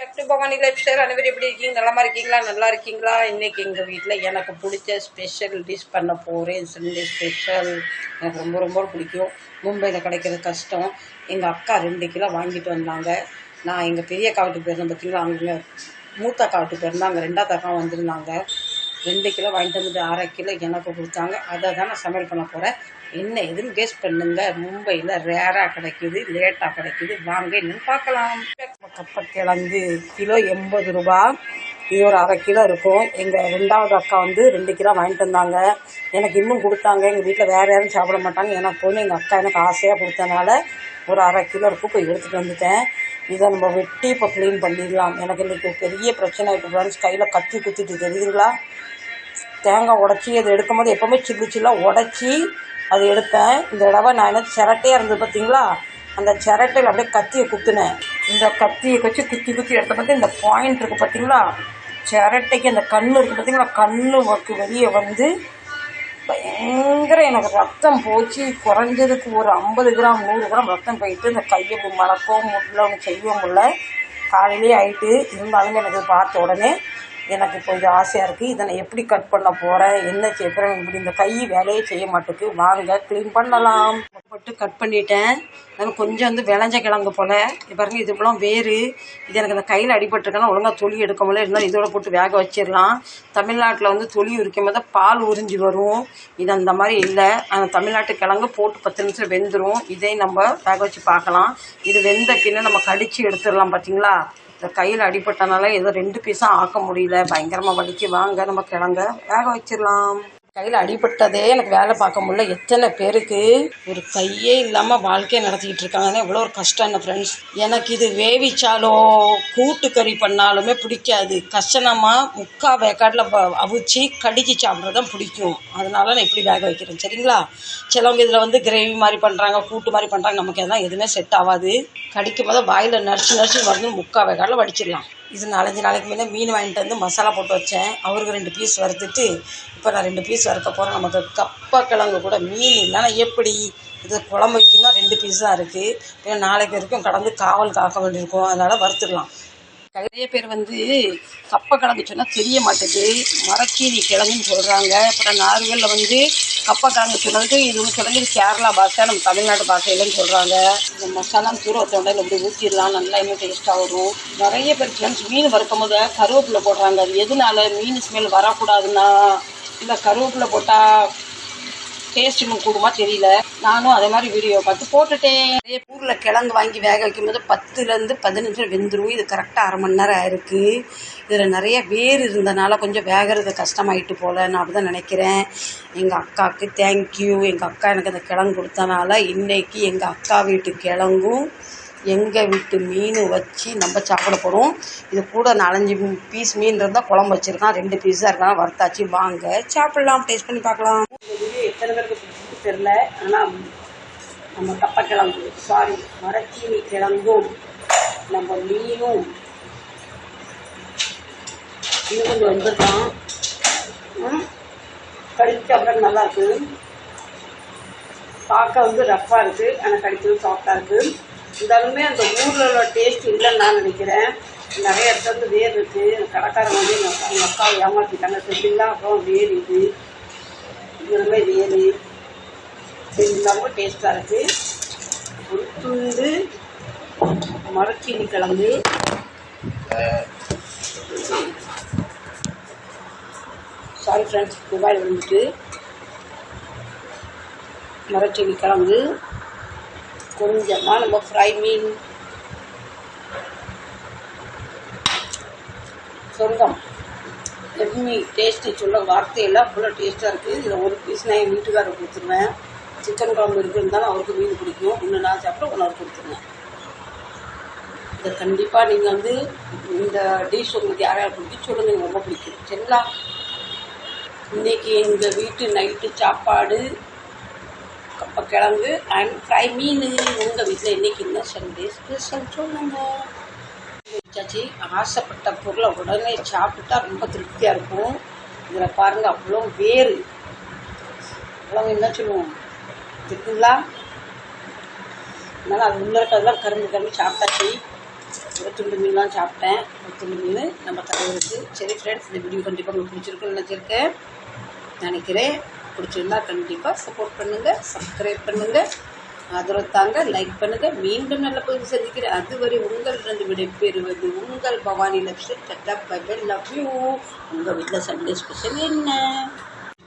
Back to Bhavani lifestyle அனைவரும் எப்படி இருக்கீங்க? நல்லா இருக்கீங்களா? நல்லா இருக்கீங்களா? இன்னைக்கு எங்கள் வீட்டில் எனக்கு பிடிச்ச ஸ்பெஷல் டிஷ் பண்ண போகிறேன் சண்டே ஸ்பெஷல் எனக்கு ரொம்ப ரொம்ப பிடிக்கும். மும்பையில் கிடைக்கிறது கஷ்டம். எங்கள் அக்கா ரெண்டு கிலோ வாங்கிட்டு வந்தாங்க. நான் எங்கள் பெரிய அக்கா வீட்டுக்கு போயிருந்தேன் பார்த்தீங்களா அங்கே மூத்த அக்கா வீட்டுக்கு போயிருந்தேன் அங்கே ரெண்டாவது அக்கா வந்திருந்தாங்க. ரெண்டு கிலோ வாங்கிட்டு வந்துட்டு அரை கிலோ எனக்கு கொடுத்தாங்க. அதை தான் நான் சமையல் பண்ண போகிறேன் என்ன எதுன்னு கேஸ் பண்ணுங்க. மும்பையில் ரேராக கிடைக்குது லேட்டாக கிடைக்குது. வாங்க என்னன்னு பார்க்கலாம். கப்பக்கிழங்கு கிலோ எண்பது ரூபா. இது ஒரு அரை கிலோ இருக்கும். எங்கள் ரெண்டாவது அக்கா வந்து ரெண்டு கிலோ வாங்கிட்டு வந்தாங்க. எனக்கு இன்னும் கொடுத்தாங்க. எங்கள் வீட்டில் வேறு யாரும் சாப்பிட மாட்டாங்க. எனக்கு ஒன்று எங்கள் அக்கா எனக்கு ஆசையாக கொடுத்தனால ஒரு அரை கிலோ இருக்கும் போய் எடுத்துகிட்டு வந்துட்டேன். இதை நம்ம வெட்டி இப்போ க்ளீன் பண்ணிடலாம். எனக்கு இன்றைக்கி பெரிய பிரச்சனை இருக்குது ஃப்ரெண்ட்ஸ் கையில் கத்தி குத்திட்டு தெரியுதுங்களா? தேங்காய் உடச்சி அதை எடுக்கும்போது எப்போவுமே சில்லு சில்லாக உடச்சி அதை எடுப்பேன் இந்த தடவை நான் என்ன சிரட்டையாக இருந்தது பார்த்தீங்களா அந்த சிரட்டையில் அப்படியே கத்தியை குத்துனேன். இந்த கத்தியை வச்சு குத்தி குத்தி எடுத்த பார்த்து இந்த பாயிண்ட் இருக்குது பார்த்தீங்களா சிரட்டைக்கு அந்த கண் இருக்குது பார்த்தீங்களா கண்ணு வெளியே வந்து பயங்கர எனக்கு ரத்தம் போச்சு. குறைஞ்சதுக்கு ஒரு ஐம்பது கிராம் நூறு கிராம் ரத்தம் போயிட்டு இந்த கையை இப்படி மடக்கவும் முடியல ஒன்று செய்யவும் முடியல. காலையிலே ஆயிட்டு இருந்தாலுமே எனக்கு பார்த்த உடனே எனக்கு கொஞ்சம் ஆசையாக இருக்குது இதை நான் எப்படி கட் பண்ண போகிறேன் என்ன செய்கிறேன் இப்படி இந்த கை வேலையே செய்ய மாட்டேக்கு. வாங்க க்ளீன் பண்ணலாம். போட்டு கட் பண்ணிட்டேன். அது கொஞ்சம் வந்து விளைஞ்ச கிழங்கு போல். பாருங்க இது போலாம் வேறு. இது எனக்கு இந்த கையில் அடிபட்டுருக்கேன்னா ஒழுங்காக தொலி எடுக்க முடியல. இருந்தாலும் இதோட போட்டு வேக வச்சிடலாம். தமிழ்நாட்டில் வந்து தொலி உரிக்கும் போது பால் உறிஞ்சி வரும். இது அந்த மாதிரி இல்லை. அந்த தமிழ்நாட்டு கிழங்கு போட்டு பத்து நிமிஷம் வெந்துடும் இதை நம்ம வேக வச்சு பார்க்கலாம். இது வெந்த பின்ன நம்ம கடித்து எடுத்துடலாம் பார்த்தீங்களா இந்த கையில் அடிபட்டனால ஏதோ ரெண்டு பீஸாக ஆக்க முடியல. பயங்கரமாக வலிக்கு. வாங்க நம்ம கிழங்க. வேக வச்சிடலாம். கையில் அடிபட்டதே எனக்கு வேலை பார்க்க முடியல. எத்தனை பேருக்கு? ஒரு கையே இல்லாமல் வாழ்க்கையை நடத்திக்கிட்டு இருக்காங்கன்னா எவ்வளோ ஒரு கஷ்டம் என்ன ஃப்ரெண்ட்ஸ் எனக்கு இது வேவிச்சாலோ கூட்டுக்கறி பண்ணாலுமே பிடிக்காது. கஷ்டமாக முக்கா வேக்காட்டில் அவிச்சு கடிச்சு சாப்பிட்றது தான் பிடிக்கும். அதனால நான் இப்படி வேக வைக்கிறேன். சரிங்களா? சிலவங்க இதில் வந்து கிரேவி மாதிரி பண்ணுறாங்க கூட்டு மாதிரி பண்ணுறாங்க நமக்கு எதனா எதுவுமே செட் ஆகாது. கடிக்கும் போது வாயில் நரிச்சு நரிச்சு வரணும் முக்கா வேக்காட்டில் வடிச்சிடலாம். இது நாலஞ்சு நாளைக்கு முன்னே மீன் வாங்கிட்டு வந்து மசாலா போட்டு வச்சேன். அவருக்கு ரெண்டு பீஸ் வறுத்துட்டு இப்போ நான் ரெண்டு பீஸ் வறுக்க போகிறேன் நமக்கு கப்பக்கிழங்கு கூட மீன் இல்லைன்னா எப்படி? இது குழம்பு வைக்கணும்னா ரெண்டு பீஸ் தான் இருக்குது ஏன்னா நாளைக்கு வரைக்கும் கடந்து காவல் காக்க வேண்டியிருக்கும். அதனால் வறுத்துடலாம் நிறைய பேர் வந்து கப்பக்கிழங்கு சொன்னால் தெரிய மாட்டேது மரக்கீரி கிழங்குன்னு சொல்கிறாங்க அப்புறம் நார்களில் வந்து கப்பக்கிழங்கு சொன்னதுக்கு இது வந்து கேரளா பாஷை நம்ம தமிழ்நாட்டு பாஷையிலன்னு சொல்கிறாங்க இந்த மசாலா தூர தொண்டையில் இப்படி ஊற்றிடலாம் நல்லா இன்னும் டேஸ்ட்டாக வரும். நிறைய பேர் ஃப்ரெண்ட்ஸ் மீன் வறுக்கும் போது கருவேப்பிலை போடுறாங்க. அது எதனால மீன் ஸ்மெல் வரக்கூடாதுன்னா? இல்லை கருவேப்பிலை போட்டால் டேஸ்ட் இன்னும் கூடுமா தெரியல. நானும் அதே மாதிரி வீடியோ பார்த்து போட்டுட்டேன். நிறைய ஊரில் கிழங்கு வாங்கி வேக வைக்கும்போது பத்துலேருந்து பதினஞ்சு வெந்துடும் இது கரெக்டாக அரை மணி நேரம் ஆயிருக்கு. இதில் நிறைய வேர் இருந்தனால கொஞ்சம் வேகிறது கஷ்டமாயிட்டு போல். நான் அப்படி தான் நினைக்கிறேன். எங்கள் அக்காவுக்கு தேங்க்யூ எங்கள் அக்கா எனக்கு அந்த கிழங்கு கொடுத்தனால இன்னைக்கு எங்கள் அக்கா வீட்டு கிழங்கும் எங்கள் வீட்டு மீன் வச்சு நம்ம சாப்பிட போகிறோம் இது கூட நாலஞ்சு பீஸ் மீன் இருந்தால் குழம்பு வச்சுருக்கான் ரெண்டு பீஸ் தான் இருக்கான் வறுத்தாச்சு வாங்க. சாப்பிடலாம் டேஸ்ட் பண்ணி பார்க்கலாம். இந்த வீடியோ எத்தனை பேருக்கு பிடிச்சிட்டு தெரில ஆனால் நம்ம கப்பக்கிழங்கு சாரி மரச்சீனி கிழங்கும் நம்ம மீனும். இன்னும் கொஞ்சம் வந்துருக்கான். கடிச்சு அப்புறம் நல்லா இருக்குது பார்க்க வந்து ரஃப்பாக இருக்குது ஆனால் கடிக்கிறது சாஃப்டாக இருக்குது இருந்தாலுமே அந்த ஊரில் உள்ள டேஸ்ட் இல்லைன்னு நான் நினைக்கிறேன். நிறைய இடத்துல வந்து வேர் இருக்குது கடைக்காரன் வந்து எங்கள் அக்கா அக்காவை ஏமாற்றிட்டாங்க தெரியுங்களா அப்புறம் வேர் இது. இதுவுமே வேர். இருந்தாலும் டேஸ்ட்டாக இருக்குது ஒரு துண்டு மரச்சீனி கிழங்கு. சாரி ஃப்ரெண்ட்ஸ் துபாயில் வந்துட்டு மரச்செடி கிழங்கு. கொஞ்சமாக நம்ம ஃப்ரை மீன் சொர்க்கம். எம்மி டேஸ்ட்டு சொல்ல வார்த்தையெல்லாம் அவ்வளோ டேஸ்ட்டாக இருக்குது இதில் ஒரு பீஸ் நான் என் வீட்டுக்காரர் கொடுத்துருவேன். சிக்கன் குழம்பு இருக்குன்னு அவருக்கு மீன் பிடிக்கும். ஒன்று நான் சாப்பிட்டு ஒன்று அவர் கொடுத்துருவேன். இதை கண்டிப்பாக நீங்கள் வந்து இந்த டிஷ் உங்களுக்கு யார் யார் பிடிக்கும் சொல்லுங்கள் எனக்கு ரொம்ப பிடிக்கும். சரிங்களா? இன்றைக்கி எங்கள் வீட்டு நைட்டு சாப்பாடு கப்பக்கிழங்கு அண்ட் ஃப்ரை மீன் உங்கள் வீட்டில் இன்றைக்கி என்ன சண்டே? ஸ்பெஷல் சொல்லுங்க. வச்சாச்சு. ஆசைப்பட்ட பொருளை உடனே சாப்பிட்டா ரொம்ப திருப்தியாக இருக்கும். இதில் பாருங்கள் அவ்வளோ வேறு. அவ்வளோ என்ன சொல்லுவோம்? இருக்குங்களா? அதனால் அது உள்ள இருக்கிறதெல்லாம் கரும்பு கரும்பு சாப்பிட்டாச்சு. ஒரு துண்டு மீன்லாம் சாப்பிட்டேன். ஒரு துண்டு மீன் நம்ம தலைவருக்கு. சரி ஃப்ரெண்ட்ஸ் இந்த வீடியோ கண்டிப்பாக உங்களுக்கு பிடிச்சிருக்குன்னு நினச்சிருக்கேன். நினைக்கிறேன். பிடிச்சிருந்தா கண்டிப்பாக சப்போர்ட் பண்ணுங்கள் சப்ஸ்கிரைப் பண்ணுங்கள் ஆதரவு தாங்க லைக் பண்ணுங்கள் மீண்டும் நல்ல பகுதி சந்திக்கிறேன். அதுவரை உங்களிடம் விடைபெறுவது உங்கள் Bhavani Lakshmi. Tata bye love you உங்கள் வீட்டில் சண்டே ஸ்பெஷல் என்ன?